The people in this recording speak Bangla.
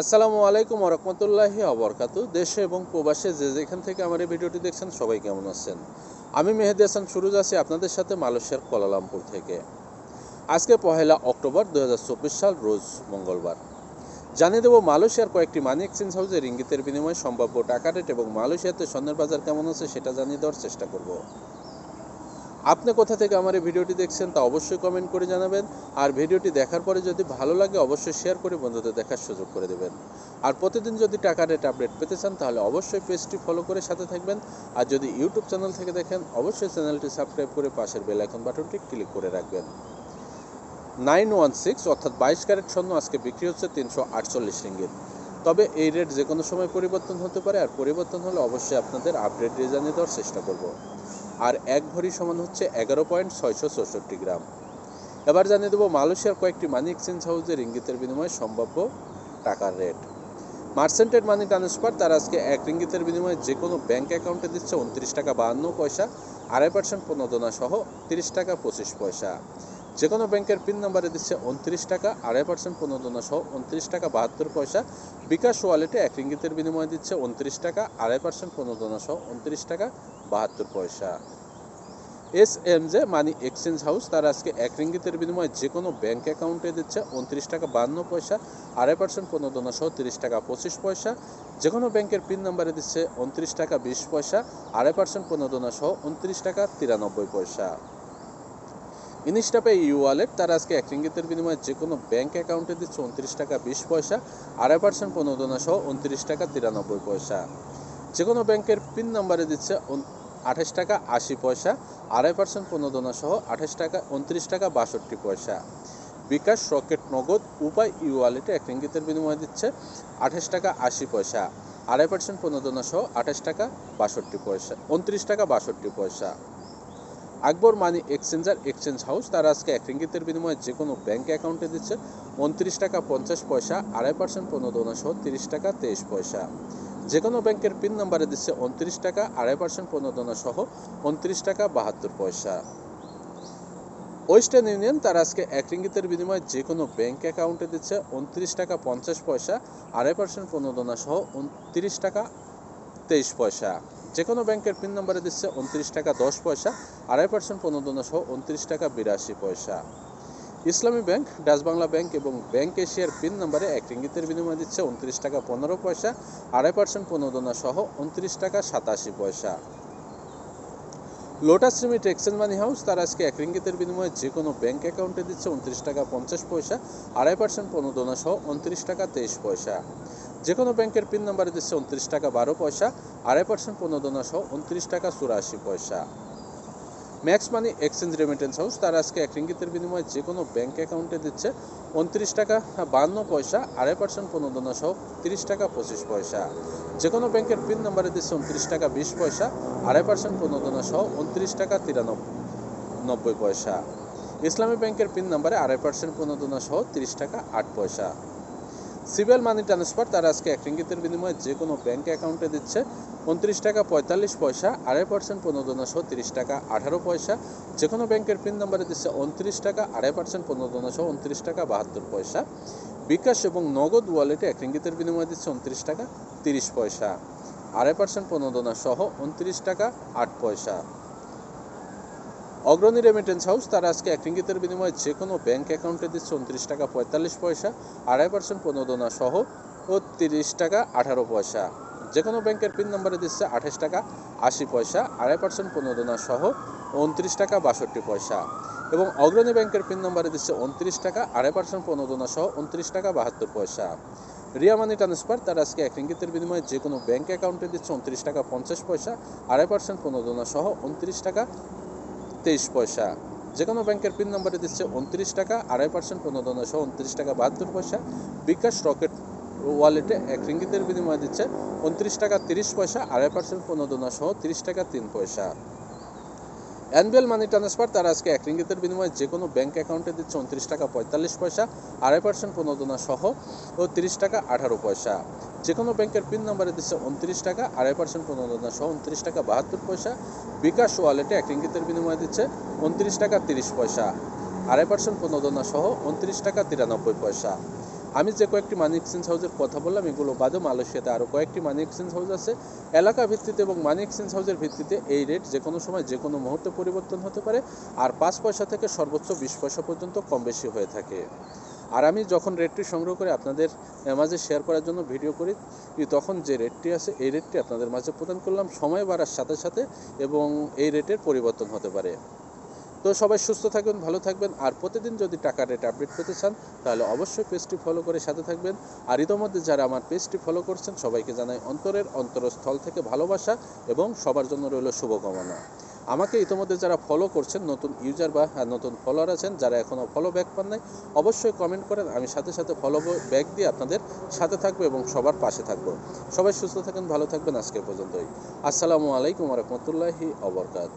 আসসালামু আলাইকুম রহমতুল্লাহি অবরকাত দেশে এবং প্রবাসে যে যেখান থেকে আমার এই ভিডিওটি দেখছেন, সবাই কেমন আছেন? আমি মেহেদি হাসান সুরুজ আছি আপনাদের সাথে মালয়েশিয়ার কোলালামপুর থেকে। আজকে পহেলা অক্টোবর দু হাজার চব্বিশ সাল, রোজ মঙ্গলবার। জানিয়ে দেবো মালয়েশিয়ার কয়েকটি মানি এক্সচেঞ্জ হাউসে রিঙ্গিতের বিনিময়ে সম্ভাব্য টাকা রেট এবং মালয়েশিয়াতে স্বর্ণের বাজার কেমন আছে সেটা জানিয়ে দেওয়ার চেষ্টা করব। আপনি কোথা থেকে আমার এই ভিডিওটি দেখছেন তা অবশ্যই কমেন্ট করে জানাবেন। আর ভিডিওটি দেখার পরে যদি ভালো লাগে, অবশ্যই শেয়ার করে বন্ধুদের দেখার সুযোগ করে দেবেন। আর প্রতিদিন যদি টাকা রেট আপডেট পেতে চান, তাহলে অবশ্যই পেজটি ফলো করে সাথে থাকবেন। আর যদি ইউটিউব চ্যানেল থেকে দেখেন, অবশ্যই চ্যানেলটি সাবস্ক্রাইব করে পাশের বেল আইকন বাটনটি ক্লিক করে রাখবেন। নাইন ওয়ান সিক্স অর্থাৎ বাইশ ক্যারেট স্বর্ণ আজকে বিক্রি হচ্ছে তিনশো আটচল্লিশ রিঙ্গিত। তবে এই রেট যে কোনো সময় পরিবর্তন হতে পারে, আর পরিবর্তন হলে অবশ্যই আপনাদের আপডেট দিয়ে জানিয়ে দেওয়ার চেষ্টা করব। আর এক ভরি সমান হচ্ছে এগারো পয়েন্ট ছয়শো চৌষট্টি গ্রাম। এবার জানিয়ে দেবো মালয়েশিয়ার কয়েকটি মানি এক্সচেঞ্জ হাউসের ইঙ্গিতের বিনিময়ে সম্ভাব্য টাকার রেট মার্সেন্টেড মানি ট্রান্সফার তার আজকে এক রিঙ্গিতের বিনিময়ে যে কোনো ব্যাঙ্ক অ্যাকাউন্টে দিচ্ছে উনত্রিশ টাকা বাহান্ন পয়সা, আড়াই পার্সেন্ট প্রণোদনা সহ তিরিশ টাকা পঁচিশ পয়সা। যে কোনো ব্যাংকের পিন নাম্বারে দিচ্ছে উনত্রিশ টাকা, আড়াই পার্সেন্ট প্রণোদনা সহ উনত্রিশ টাকা বাহাত্তর পয়সা, বিকাশ ওয়ালেটে এক রিঙ্গিতের বিনিময়ে দিচ্ছে উনত্রিশ টাকা, আড়াই পার্সেন্ট প্রণোদনা সহ উনত্রিশ টাকা বাহাত্তর পয়সা। S M J money exchange house তার আজকে এক রিঙ্গিতের বিনিময়ে যে কোনো ব্যাঙ্ক অ্যাকাউন্টে দিচ্ছে উনত্রিশ টাকা বান্ন পয়সা, আড়াই পার্সেন্ট প্রণোদনা সহ তিরিশ টাকা পঁচিশ পয়সা যে কোনো ব্যাংকের পিন নাম্বারে দিচ্ছে উনত্রিশ টাকা বিশ পয়সা, আড়াই পার্সেন্ট প্রণোদনা সহ উনত্রিশ টাকা তিরানব্বই পয়সা। ইনস্টাপে ইউ ওয়ালেট তার আজকে এক রিঙ্গিতের বিনিময়ে যে কোনো ব্যাংক অ্যাকাউন্টে দিচ্ছে উনত্রিশ টাকা বিশ পয়সা, আড়াই পার্সেন্ট প্রণোদনা সহ উনত্রিশ টাকা তিরানব্বই পয়সা। যে কোনো ব্যাংকের পিন নাম্বারে দিচ্ছে আঠাশ টাকা আশি পয়সা, আড়াই পার্সেন্ট প্রণোদনা সহ আঠাশ টাকা উনত্রিশ টাকা বাষট্টি পয়সা। বিকাশ রকেট নগদ উপায় ই ওয়ালেটে এক রিঙ্গিতের বিনিময়ে দিচ্ছে আঠাশ টাকা আশি পয়সা, আড়াই পার্সেন্ট প্রণোদনা সহ আঠাশ টাকা বাষট্টি পয়সা, উনত্রিশ টাকা বাষট্টি পয়সা। Akbar money exchanger exchange house, তারা আজকে এক রিঙ্গিতের বিনিময়ে যে কোনো ব্যাংক অ্যাকাউন্টে দিচ্ছে উনত্রিশ টাকা পঞ্চাশ পয়সা, আড়াই পার্সেন্ট প্রণোদনা সহ তিরিশ টাকা তেইশ পয়সা। যে কোনো ব্যাংকের পিন নাম্বারে দিচ্ছে উনত্রিশ টাকা, আড়াই পার্সেন্ট প্রণোদনা সহ উনত্রিশ টাকা বাহাত্তর পয়সা। ওয়েস্টার্ন ইউনিয়ন তার আজকে এক রিঙ্গিতের বিনিময়ে যে কোনো ব্যাংক অ্যাকাউন্টে দিচ্ছে উনত্রিশ টাকা পঞ্চাশ পয়সা, আড়াই পার্সেন্ট প্রণোদনা সহ উনত্রিশ টাকা তেইশ পয়সা। যে কোনো ব্যাংকের পিন নাম্বারে দিচ্ছে উনত্রিশ টাকা দশ পয়সা, আড়াই পার্সেন্ট প্রণোদনা সহ উনত্রিশ টাকা বিরাশি পয়সা। Islami bank, Dutch Bangla bank এবং ব্যাংক এশিয়ার পিন নাম্বারে এক রিঙ্গিতের বিনিময়ে দিচ্ছে উনত্রিশ টাকা পনেরো পয়সা, আড়াই পার্সেন্ট প্রণোদনা সহ উনত্রিশ টাকা সাতাশি পয়সা। Lotus limit exchange money house তার আজকে এক রিঙ্গিতের বিনিময়ে যে কোনো ব্যাংক অ্যাকাউন্টে দিচ্ছে উনত্রিশ টাকা পঞ্চাশ পয়সা, আড়াই পার্সেন্ট প্রণোদনা সহ উনত্রিশ টাকা তেইশ পয়সা। যে কোনো ব্যাংকের পিন নাম্বারে দিচ্ছে উনত্রিশ টাকা বারো পয়সা, আড়াই পার্সেন্ট প্রণোদনা সহ উনত্রিশ টাকা চুরাশি পয়সা। Max money exchange remittance house তার আজকে এক রিঙ্গিতের বিনিময়ে যে কোনো ব্যাংক অ্যাকাউন্টে দিচ্ছে উনত্রিশ টাকা বান্ন পয়সা, আড়াই পার্সেন্ট প্রণোদনা সহ তিরিশ টাকা পঁচিশ পয়সা। যে কোনো ব্যাংকের পিন নাম্বারে দিচ্ছে উনত্রিশ টাকা বিশ পয়সা, আড়াই পার্সেন্ট প্রণোদনা সহ উনত্রিশ টাকা তিরানব্বই, নব্বই পয়সা। ইসলামী ব্যাংকের পিন নাম্বারে আড়াই পার্সেন্ট প্রণোদনা সহ তিরিশ টাকা আট পয়সা। সিবিএল মানি ট্রান্সফার, তার আজকে এক রিঙ্গিতের বিনিময়ে যে কোনো ব্যাংক অ্যাকাউন্টে দিচ্ছে। উনত্রিশ টাকা পঁয়তাল্লিশ পয়সা, আড়াই পার্সেন্ট প্রণোদনা সহ তিরিশ টাকা আঠারো পয়সা। যে কোনো ব্যাংকের পিন নাম্বারে দিচ্ছে উনত্রিশ টাকা, আড়াই পার্সেন্ট প্রণোদনা সহ উনত্রিশ টাকা বাহাত্তর পয়সা। বিকাশ এবং নগদ ওয়ালেটে এক রিঙ্গিতের বিনিময়ে দিচ্ছে উনত্রিশ টাকা তিরিশ পয়সা, আড়াই পার্সেন্ট প্রণোদনা সহ উনত্রিশ টাকা আট পয়সা। অগ্রণী রেমিটেন্স হাউস তার আজকে এক রিঙ্গিতের বিনিময়ে যে কোনো ব্যাংক অ্যাকাউন্টে দিচ্ছে উনত্রিশ টাকা পঁয়তাল্লিশ পয়সা, আড়াই পার্সেন্ট প্রণোদনা সহ ও তিরিশ টাকা আঠারো পয়সা। যে কোনো ব্যাংকের পিন নাম্বারে দিচ্ছে আঠাশ টাকা আশি পয়সা, আড়াই পার্সেন্ট প্রণোদনা সহ উনত্রিশ টাকা বাষট্টি পয়সা। এবং অগ্রণী ব্যাংকের পিন নাম্বারে দিচ্ছে উনত্রিশ টাকা, আড়াই পার্সেন্ট প্রণোদনা সহ উনত্রিশ টাকা বাহাত্তর পয়সা। রিয়া মানি ট্রান্সফার তার আজকে এক রিঙ্গিতের বিনিময়ে যে কোনো ব্যাংক অ্যাকাউন্টে দিচ্ছে উনত্রিশ টাকা পঞ্চাশ পয়সা, আড়াই পার্সেন্ট প্রণোদনা সহ উনত্রিশ টাকা তেইশ পয়সা। যে কোনো ব্যাংকের পিন নম্বরে দিচ্ছে উনত্রিশ টাকা, আড়াই পার্সেন্ট প্রণোদনা সহ উনত্রিশ টাকা, বাহাত্তর পয়সা। বিকাশ রকেট ওয়ালেটে এক রিঙ্গিতের বিনিময়ে দিচ্ছে উনত্রিশ টাকা, তিরিশ পয়সা, আড়াই পার্সেন্ট প্রণোদনা সহ তিরিশ টাকা, তিন পয়সা। অ্যানুয়াল মানি ট্রান্সফার তারা আজকে এক রিঙ্গিতের বিনিময়ে যে কোনো ব্যাঙ্ক অ্যাকাউন্টে দিচ্ছে উনত্রিশ টাকা পঁয়তাল্লিশ পয়সা, আড়াই পার্সেন্ট প্রণোদনা সহ ও তিরিশ টাকা আঠারো পয়সা। যে কোনো ব্যাংকের পিন নাম্বারে দিচ্ছে উনত্রিশ টাকা, আড়াই পার্সেন্ট প্রণোদনা সহ উনত্রিশ টাকা বাহাত্তর পয়সা। বিকাশ ওয়ালেটে এক রিঙ্গিতের বিনিময়ে দিচ্ছে উনত্রিশ টাকা তিরিশ পয়সা, আড়াই পার্সেন্ট প্রণোদনা সহ উনত্রিশ টাকা তিরানব্বই পয়সা। আমি যে কয়েকটি মানি এক্সচেঞ্জ হাউসের কথা বললাম, এগুলো বাদেও মালয়েশিয়াতে আরও কয়েকটি মানি এক্সচেঞ্জ হাউস আছে। এলাকা ভিত্তিতে এবং মানি এক্সচেঞ্জ হাউসের ভিত্তিতে এই রেট যে কোনো সময় যে কোনো মুহূর্তে পরিবর্তন হতে পারে, আর পাঁচ পয়সা থেকে সর্বোচ্চ বিশ পয়সা পর্যন্ত কম বেশি হয়ে থাকে। আর আমি যখন রেটটি সংগ্রহ করে আপনাদের মাঝে শেয়ার করার জন্য ভিডিও করি তখন যে রেটটি আছে, এই রেটটি আপনাদের মাঝে প্রদান করলাম। সময় বাড়ার সাথে সাথে এবং এই রেটের পরিবর্তন হতে পারে। তো সবাই সুস্থ থাকবেন ভালো থাকবেন। আর প্রতিদিন যদি টাকা রেট আপডেট পেতে চান তাহলে অবশ্যই পেজটি ফলো করে সাথে থাকবেন। আর ইতোমধ্যে যারা আমার পেজটি ফলো করছেন সবাইকে জানাই অন্তরের অন্তরস্থল থেকে ভালোবাসা এবং সবার জন্য রইল শুভকামনা। আমাকে ইতোমধ্যে যারা ফলো করছেন নতুন ইউজার বা হ্যাঁ, নতুন ফলোয়ার আছেন যারা এখনও ফলো ব্যাক পান নাই অবশ্যই কমেন্ট করেন। আমি সাথে সাথে ফলো ব্যাক দিয়ে আপনাদের সাথে থাকব এবং সবার পাশে থাকব। সবাই সুস্থ থাকেন ভালো থাকবেন আজকের পর্যন্তই। আসসালামু আলাইকুম রহমতুল্লাহি অবরকাত